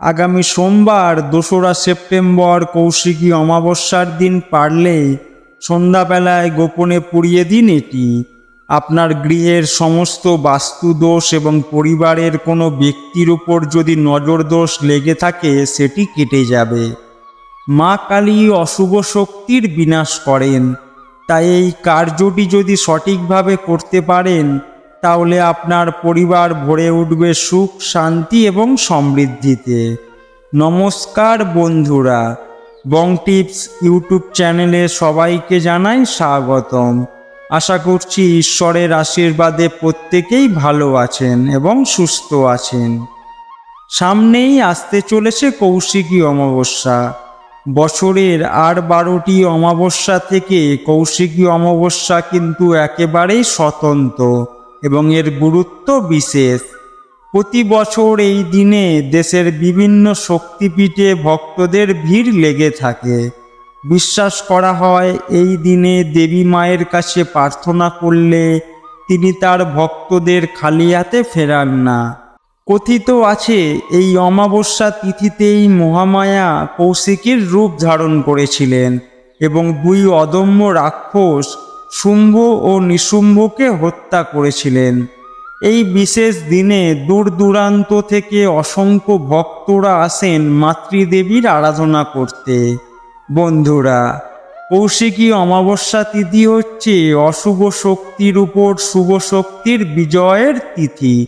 আগামী সোমবার, দোসরা সেপ্টেম্বর, কৌশিকী অমাবস্যার দিন পারলে সন্ধ্যাবেলায় গোপনে পুড়িয়ে দিন এটি। আপনার গৃহের সমস্ত বাস্তুদোষ এবং পরিবারের কোনো ব্যক্তির উপর যদি নজর দোষ লেগে থাকে, সেটি কেটে যাবে। মা কালী অশুভ শক্তির বিনাশ করেন। তাই এই কার্যটি যদি সঠিকভাবে করতে পারেন তাহলে আপনার পরিবার ভরে উঠবে সুখ, শান্তি এবং সমৃদ্ধিতে। নমস্কার বন্ধুরা, বং টিপস ইউটিউব চ্যানেলে সবাইকে জানাই স্বাগতম। আশা করছি ঈশ্বরের আশীর্বাদে প্রত্যেকেই ভালো আছেন এবং সুস্থ আছেন। সামনেই আসতে চলেছে কৌশিকী অমাবস্যা। বছরের আর বারোটি অমাবস্যা থেকে কৌশিকী অমাবস্যা কিন্তু একেবারেই স্বতন্ত্র। এবং এর গুরুত্ব বিশেষ। প্রতি বছর এই দিনে দেশের বিভিন্ন শক্তিপীঠে ভক্তদের ভিড় লেগে থাকে। বিশ্বাস করা হয়, এই দিনে দেবী মায়ের কাছে প্রার্থনা করলে তিনি তার ভক্তদের খালি হাতে ফেরান না। কথিত আছে, এই অমাবস্যা তিথিতেই মহামায়া কৌশিকীর রূপ ধারণ করেছিলেন এবং দুই অদম্য রাক্ষস শুম্ভ ও নিশুম্ভকে হত্যা করেছিলেন। এই বিশেষ দিনে দূর দূরান্ত থেকে অসংখ্য ভক্তরা আসেন মাতৃদেবীর আরাধনা করতে। বন্ধুরা, কৌশিকী অমাবস্যা তিথি হচ্ছে অশুভ শক্তির উপর শুভ শক্তির বিজয়ের তিথি।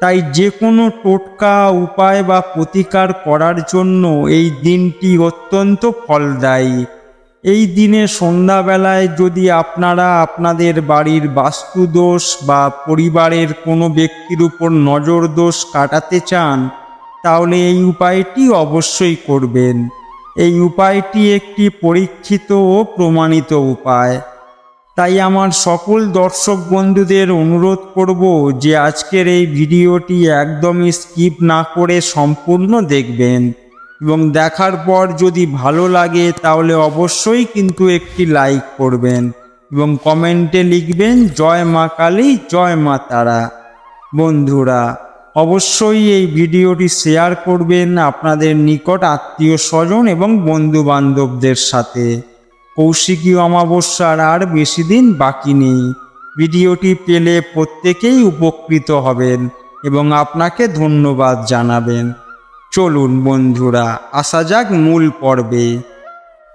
তাই যে কোনো টোটকা উপায় বা প্রতিকার করার জন্য এই দিনটি অত্যন্ত ফলদায়ী। এই দিনে সন্ধ্যাবেলায় যদি আপনারা আপনাদের বাড়ির বাস্তুদোষ বা পরিবারের কোনো ব্যক্তির উপর নজর দোষ কাটাতে চান, তাহলে এই উপায়টি অবশ্যই করবেন। এই উপায়টি একটি পরীক্ষিত ও প্রমাণিত উপায়। তাই আমার সকল দর্শক বন্ধুদের অনুরোধ করব যে আজকের এই ভিডিওটি একদমই স্কিপ না করে সম্পূর্ণ দেখবেন। এবং দেখার পর যদি ভালো লাগে তাহলে অবশ্যই কিন্তু একটি লাইক করবেন এবং কমেন্টে লিখবেন, জয় মা কালী, জয় মা তারা। বন্ধুরা, অবশ্যই এই ভিডিওটি শেয়ার করবেন আপনাদের নিকট আত্মীয় স্বজন এবং বন্ধু বান্ধবদের সাথে। কৌশিকী অমাবস্যার আর বেশি দিন বাকি নেই। ভিডিওটি পেলে প্রত্যেকেই উপকৃত হবেন এবং আপনাকে ধন্যবাদ জানাবেন। চলুন বন্ধুরা, আসা যাক মূল পর্বে।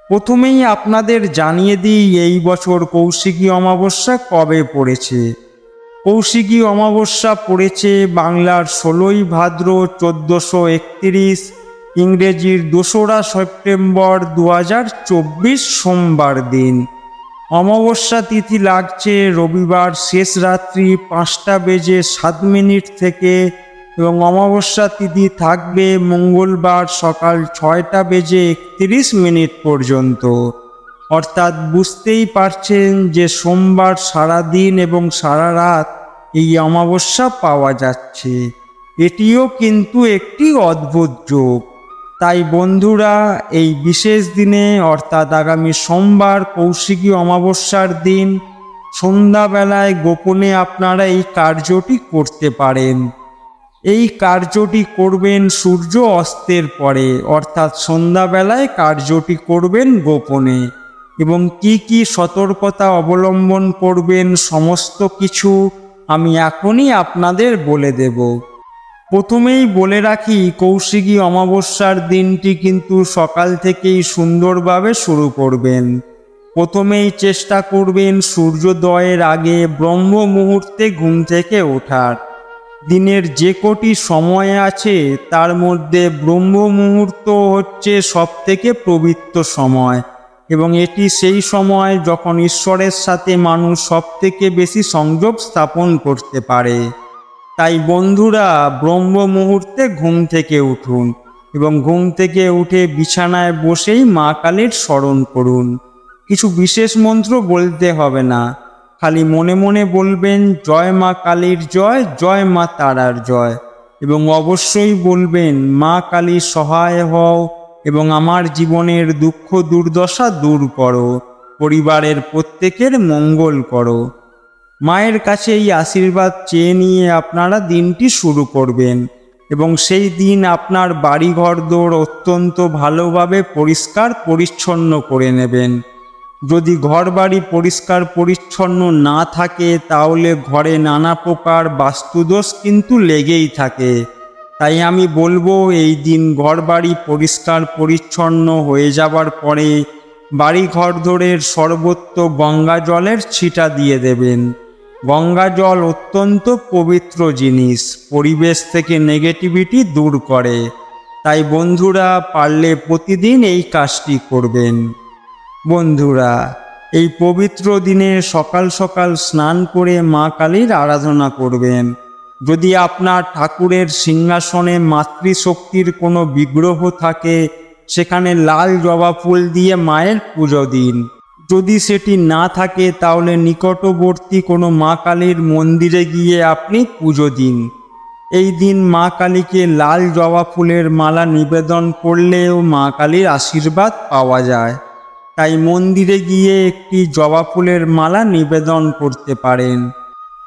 প্রথমেই আপনাদের জানিয়ে দিই, এই বছর কৌশিকী অমাবস্যা কবে পড়েছে? কৌশিকী অমাবস্যা পড়েছে বাংলার ষোলোই ভাদ্র চোদ্দোশো একত্রিশ, ইংরেজির দোসরা সেপ্টেম্বর দু হাজার চব্বিশ সোমবার দিন। অমাবস্যা তিথি লাগছে রবিবার শেষ রাত্রি পাঁচটা বেজে সাত মিনিট থেকে এবং অমাবস্যা তিথি থাকবে মঙ্গলবার সকাল ছয়টা বেজে একত্রিশ মিনিট পর্যন্ত। অর্থাৎ বুঝতেই পারছেন যে সোমবার সারা দিন এবং সারা রাত এই অমাবস্যা পাওয়া যাচ্ছে। এটিও কিন্তু একটি অদ্ভুত যোগ। তাই বন্ধুরা, এই বিশেষ দিনে, অর্থাৎ আগামী সোমবার কৌশিকী অমাবস্যার দিন, সন্ধ্যাবেলায় গোপনে আপনারা এই কার্যটি করতে পারেন। এই কার্যটি করবেন সূর্য অস্তের পরে, অর্থাৎ সন্ধ্যাবেলায় কার্যটি করবেন গোপনে। এবং কি কি সতর্কতা অবলম্বন করবেন সমস্ত কিছু আমি এখনই আপনাদের বলে দেব। প্রথমেই বলে রাখি, কৌশিকী অমাবস্যার দিনটি কিন্তু সকাল থেকেই সুন্দরভাবে শুরু করবেন। প্রথমেই চেষ্টা করবেন সূর্যোদয়ের আগে ব্রহ্ম মুহূর্তে ঘুম থেকে ওঠার। দিনের যে কটি সময় আছে, তার মধ্যে ব্রহ্ম মুহূর্ত হচ্ছে সবথেকে পবিত্র সময়। এবং এটি সেই সময় যখন ঈশ্বরের সাথে মানুষ সবথেকে বেশি সংযোগ স্থাপন করতে পারে। তাই বন্ধুরা ব্রহ্ম মুহূর্তে ঘুম থেকে উঠুন এবং ঘুম থেকে উঠে বিছানায় বসেই মা কালীর স্মরণ করুন। কিছু বিশেষ মন্ত্র বলতে হবে না। খালি মনে মনে বলবেন, জয় মা কালীর জয় জয় মা তারার জয়। এবং অবশ্যই বলবেন, মা কালী সহায় হও এবং আমার জীবনের দুঃখ দুর্দশা দূর করো, পরিবারের প্রত্যেকের মঙ্গল করো। মায়ের কাছে এই আশীর্বাদ চেয়ে নিয়ে আপনারা দিনটি শুরু করবেন এবং সেই দিন আপনার বাড়িঘর দৌড় অত্যন্ত ভালোভাবে পরিষ্কার পরিচ্ছন্ন করে নেবেন। যদি ঘর বাড়ি পরিষ্কার পরিচ্ছন্ন না থাকে, তাহলে ঘরে নানা প্রকার বাস্তুদোষ কিন্তু লেগেই থাকে। তাই আমি বলব, এই দিন ঘরবাড়ি পরিষ্কার পরিচ্ছন্ন হয়ে যাবার পরে বাড়ি ঘর ধরের সর্বত্র গঙ্গা জলের ছিটা দিয়ে দেবেন। গঙ্গা জল অত্যন্ত পবিত্র জিনিস, পরিবেশ থেকে নেগেটিভিটি দূর করে। তাই বন্ধুরা, পারলে প্রতিদিন এই কাজটি করবেন। বন্ধুরা, এই পবিত্র দিনে সকাল সকাল স্নান করে মা কালীর আরাধনা করবেন। যদি আপনার ঠাকুরের সিংহাসনে মাতৃশক্তির কোনো বিগ্রহ থাকে, সেখানে লাল জবা ফুল দিয়ে মায়ের পুজো দিন। যদি সেটি না থাকে, তাহলে নিকটবর্তী কোনো মা কালীর মন্দিরে গিয়ে আপনি পুজো দিন। এই দিন মা কালীকে লাল জবা ফুলের মালা নিবেদন করলেও মা কালীর আশীর্বাদ পাওয়া যায়। তাই মন্দিরে গিয়ে একটি জবা ফুলের মালা নিবেদন করতে পারেন।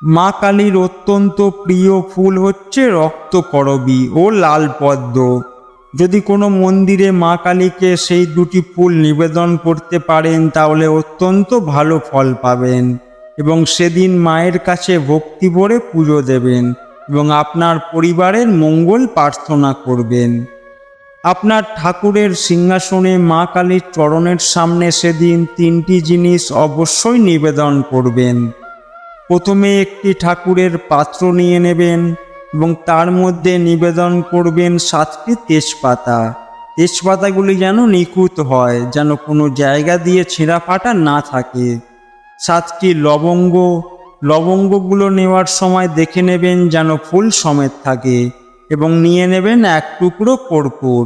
মা কালীর অত্যন্ত প্রিয় ফুল হচ্ছে রক্তকরবী ও লাল পদ্ম। যদি কোনো মন্দিরে মা কালীকে সেই দুটি ফুল নিবেদন করতে পারেন, তাহলে অত্যন্ত ভালো ফল পাবেন এবং সেদিন মায়ের কাছে ভক্তি ভরে পুজো দেবেন এবং আপনার পরিবারের মঙ্গল প্রার্থনা করবেন। আপনার ঠাকুরের সিংহাসনে মা কালীর চরণের সামনে সেদিন তিনটি জিনিস অবশ্যই নিবেদন করবেন। প্রথমে একটি ঠাকুরের পাত্র নিয়ে নেবেন এবং তার মধ্যে নিবেদন করবেন সাতটি তেজপাতা। তেজপাতাগুলি যেন নিখুঁত হয়, যেন কোনো জায়গা দিয়ে ছেঁড়া ফাটা না থাকে। সাতটি লবঙ্গ। লবঙ্গগুলো নেওয়ার সময় দেখে নেবেন যেন ফুল সমেত থাকে। এবং নিয়ে নেবেন এক টুকরো কর্পূর।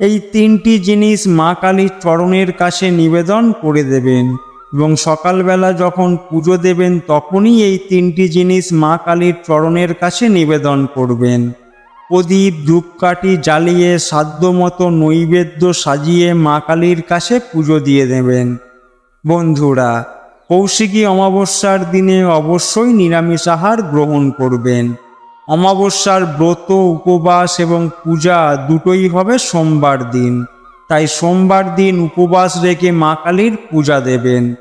এই তিনটি জিনিস মা কালীর চরণের কাছে নিবেদন করে দেবেন এবং সকালবেলা যখন পুজো দেবেন তখনই এই তিনটি জিনিস মা কালীর চরণের কাছে নিবেদন করবেন। প্রদীপ, ধূপকাঠি জ্বালিয়ে সাধ্যমতো নৈবেদ্য সাজিয়ে মা কালীর কাছে পুজো দিয়ে দেবেন। বন্ধুরা, কৌশিকী অমাবস্যার দিনে অবশ্যই নিরামিষ আহার গ্রহণ করবেন। অমাবস্যার ব্রত, উপবাস এবং পূজা দুটোই হবে সোমবার দিন। তাই সোমবার দিন উপবাস রেখে মা কালীর পূজা দেবেন।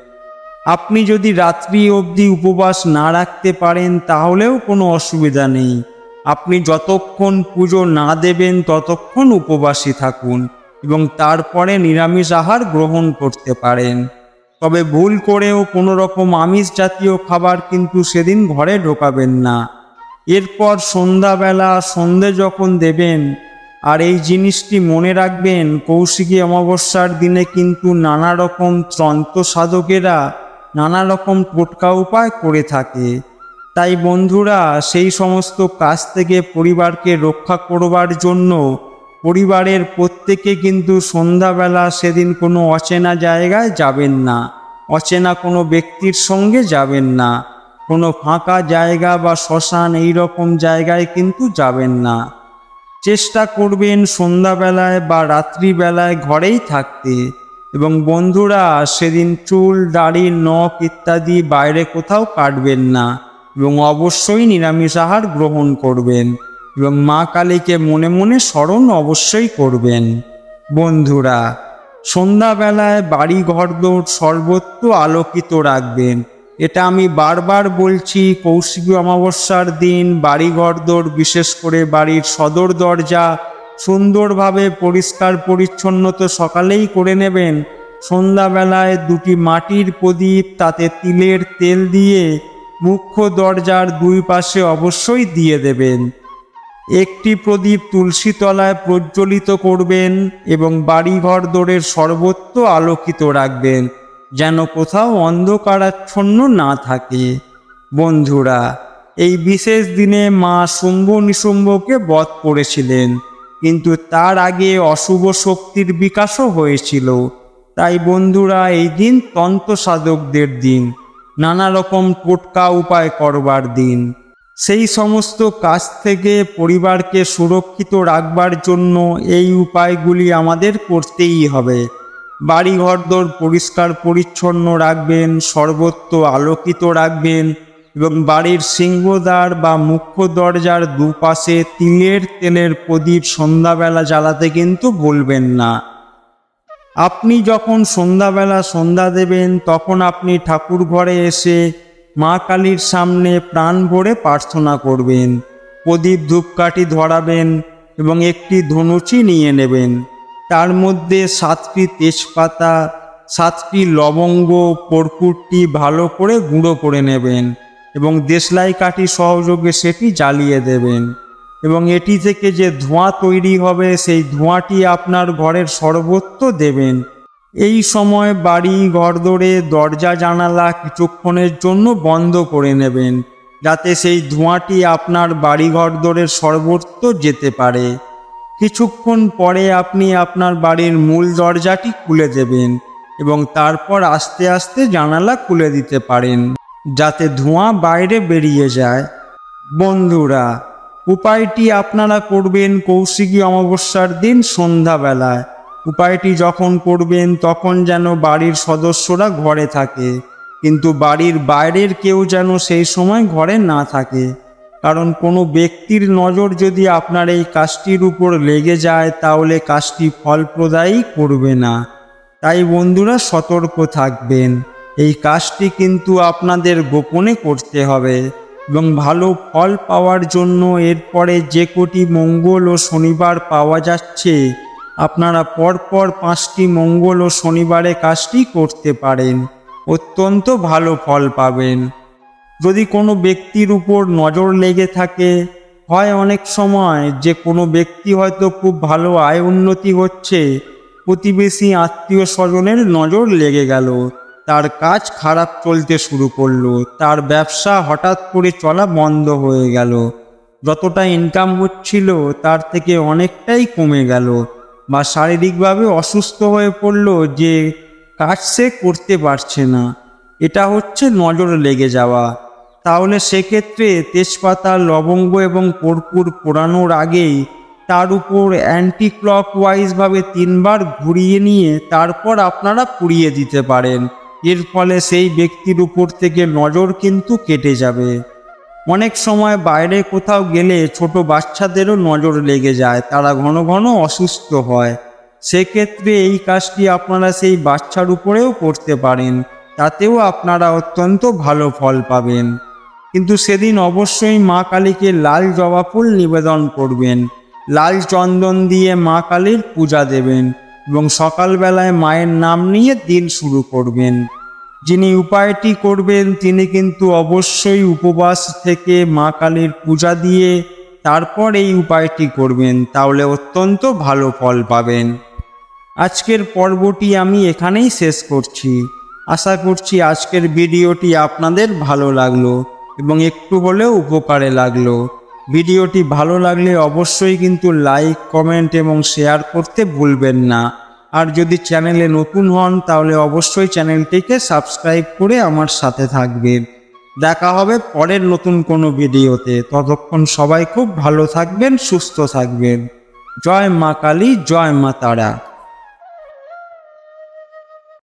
আপনি যদি রাত্রি অবধি উপবাস না রাখতে পারেন, তাহলেও কোনো অসুবিধা নেই। আপনি যতক্ষণ পুজো না দেবেন, ততক্ষণ উপবাসী থাকুন এবং তারপরে নিরামিষ আহার গ্রহণ করতে পারেন। তবে ভুল করেও কোনো রকম আমিষ জাতীয় খাবার কিন্তু সেদিন ঘরে ঢোকাবেন না। এরপর সন্ধ্যাবেলা সন্ধে যখন দেবেন, আর এই জিনিসটি মনে রাখবেন, কৌশিকী অমাবস্যার দিনে কিন্তু নানা রকম ত্রন্ত সাধকেরা নানা রকম টোটকা উপায় করে থাকে। তাই বন্ধুরা, সেই সমস্ত কাজ থেকে পরিবারকে রক্ষা করবার জন্য পরিবারের প্রত্যেকে কিন্তু সন্ধ্যাবেলা সেদিন কোনো অচেনা জায়গায় যাবেন না, অচেনা কোনো ব্যক্তির সঙ্গে যাবেন না। কোনো ফাঁকা জায়গা বা শ্মশান এই রকম জায়গায় কিন্তু যাবেন না। চেষ্টা করবেন সন্ধ্যাবেলায় বা রাত্রিবেলায় ঘরেই থাকতে এবং বন্ধুরা সেদিন চুল, দাড়ি, নখ ইত্যাদি বাইরে কোথাও কাটবেন না এবং অবশ্যই নিরামিষ আহার গ্রহণ করবেন এবং মা কালীকে মনে মনে স্মরণ অবশ্যই করবেন। বন্ধুরা, সন্ধ্যাবেলায় বাড়ি ঘরদোর সর্বত্র আলোকিত রাখবেন। এটা আমি বারবার বলছি, কৌশিকী অমাবস্যার দিন বাড়ি ঘরদোর বিশেষ করে বাড়ির সদর দরজা, সুন্দরভাবে পরিষ্কার পরিচ্ছন্ন তো সকালেই করে নেবেন। সন্ধ্যাবেলায় দুটি মাটির প্রদীপ, তাতে তিলের তেল দিয়ে মুখ্য দরজার দুই পাশে অবশ্যই দিয়ে দেবেন। একটি প্রদীপ তুলসী তলায় প্রজ্বলিত করবেন এবং বাড়িঘর দোরের সর্বত্র আলোকিত রাখবেন। যেন কোথাও অন্ধকারাচ্ছন্ন না থাকে। বন্ধুরা, এই বিশেষ দিনে মা শুম্ভ নিশুম্ভকে বধ করেছিলেন, কিন্তু তার আগে অশুভ শক্তির বিকাশও হয়েছিল। তাই বন্ধুরা, এই দিন তন্ত্র সাধকদের দিন, নানা রকম টোটকা উপায় করবার দিন। সেই সমস্ত কাজ থেকে পরিবারকে সুরক্ষিত রাখবার জন্য এই উপায়গুলি আমাদের করতেই হবে। বাড়িঘরদোর পরিষ্কার পরিচ্ছন্ন রাখবেন, সর্বত্র আলোকিত রাখবেন এবং বাড়ির সিংহদ্বার বা মুখ্য দরজার দুপাশে তিলের তেলের প্রদীপ সন্ধ্যাবেলা জ্বালাতে কিন্তু বলবেন না। আপনি যখন সন্ধ্যাবেলা সন্ধ্যা দেবেন, তখন আপনি ঠাকুর ঘরে এসে মা কালীর সামনে প্রাণ ভরে প্রার্থনা করবেন, প্রদীপ ধূপকাঠি ধরাবেন এবং একটি ধনুচি নিয়ে নেবেন। তার মধ্যে সাতটি তেজপাতা, সাতটি লবঙ্গ কর্পূরটি ভালো করে গুঁড়ো করে নেবেন এবং দেশলাই কাঠি সহযোগে সেটি জ্বালিয়ে দেবেন। এবং এটি থেকে যে ধোঁয়া তৈরি হবে, সেই ধোঁয়াটি আপনার ঘরের সর্বত্র দেবেন। এই সময় বাড়ি ঘরদোরে দরজা, জানালা কিছুক্ষণের জন্য বন্ধ করে নেবেন, যাতে সেই ধোঁয়াটি আপনার বাড়ি ঘরদোরের সর্বত্র যেতে পারে। কিছুক্ষণ পরে আপনি আপনার বাড়ির মূল দরজাটি খুলে দেবেন এবং তারপর আস্তে আস্তে জানালা খুলে দিতে পারেন, যাতে ধোঁয়া বাইরে বেরিয়ে যায়। বন্ধুরা, উপায়টি আপনারা করবেন কৌশিকী অমাবস্যার দিন সন্ধ্যাবেলায়। উপায়টি যখন করবেন, তখন যেন বাড়ির সদস্যরা ঘরে থাকে, কিন্তু বাড়ির বাইরের কেউ যেন সেই সময় ঘরে না থাকে। কারণ কোনো ব্যক্তির নজর যদি আপনার এই কাজটির উপর লেগে যায়, তাহলে কাজটি ফলপ্রদায়ী করবে না। তাই বন্ধুরা সতর্ক থাকবেন। এই কাজটি কিন্তু আপনাদের গোপনে করতে হবে এবং ভালো ফল পাওয়ার জন্য এরপরে যে কোটি মঙ্গল ও শনিবার পাওয়া যাচ্ছে, আপনারা পরপর পাঁচটি মঙ্গল ও শনিবারে কাজটি করতে পারেন। অত্যন্ত ভালো ফল পাবেন। যদি কোনো ব্যক্তির উপর নজর লেগে থাকে, হয় অনেক সময় যে কোনো ব্যক্তি হয়তো খুব ভালো আয় উন্নতি হচ্ছে, প্রতিবেশী আত্মীয় স্বজনের নজর লেগে গেল, তার কাজ খারাপ চলতে শুরু করল, তার ব্যবসা হঠাৎ করে চলা বন্ধ হয়ে গেল। যতটা ইনকাম হচ্ছিল, তার থেকে অনেকটাই কমে গেল বা শারীরিকভাবে অসুস্থ হয়ে পড়ল যে কাজ সে করতে পারছে না। এটা হচ্ছে নজর লেগে যাওয়া। তাহলে সেক্ষেত্রে তেজপাতা, লবঙ্গ এবং কর্পূর পোড়ানোর আগেই তার উপর অ্যান্টি ক্লকওয়াইজভাবে তিনবার ঘুরিয়ে নিয়ে তারপর আপনারা পুড়িয়ে দিতে পারেন। এর ফলে সেই ব্যক্তির উপর থেকে নজর কিন্তু কেটে যাবে। অনেক সময় বাইরে কোথাও গেলে ছোট বাচ্চাদেরও নজর লেগে যায়, তারা ঘন ঘন অসুস্থ হয়। সেক্ষেত্রে এই কাজটি আপনারা সেই বাচ্চার উপরেও করতে পারেন, তাতেও আপনারা অত্যন্ত ভালো ফল পাবেন। কিন্তু সেদিন অবশ্যই মা কালীকে লাল জবা ফুল নিবেদন করবেন। লাল চন্দন দিয়ে মা কালীর পূজা দেবেন এবং সকালবেলায় মায়ের নাম নিয়ে দিন শুরু করবেন। যিনি উপায়টি করবেন, তিনি কিন্তু অবশ্যই উপবাস থেকে মা কালীর পূজা দিয়ে তারপর এই উপায়টি করবেন, তাহলে অত্যন্ত ভালো ফল পাবেন। আজকের পর্বটি আমি এখানেই শেষ করছি। আশা করছি আজকের ভিডিওটি আপনাদের ভালো লাগল। এবং একটু হলেও উপকারে লাগল। ভিডিওটি ভালো লাগলে অবশ্যই কিন্তু লাইক, কমেন্ট এবং শেয়ার করতে ভুলবেন না। আর যদি চ্যানেলে নতুন হন, তাহলে অবশ্যই চ্যানেলটিকে সাবস্ক্রাইব করে আমার সাথে থাকবেন। দেখা হবে পরের নতুন কোনো ভিডিওতে। ততক্ষণ সবাই খুব ভালো থাকবেন, সুস্থ থাকবেন। জয় মা কালী, জয় মা তারা।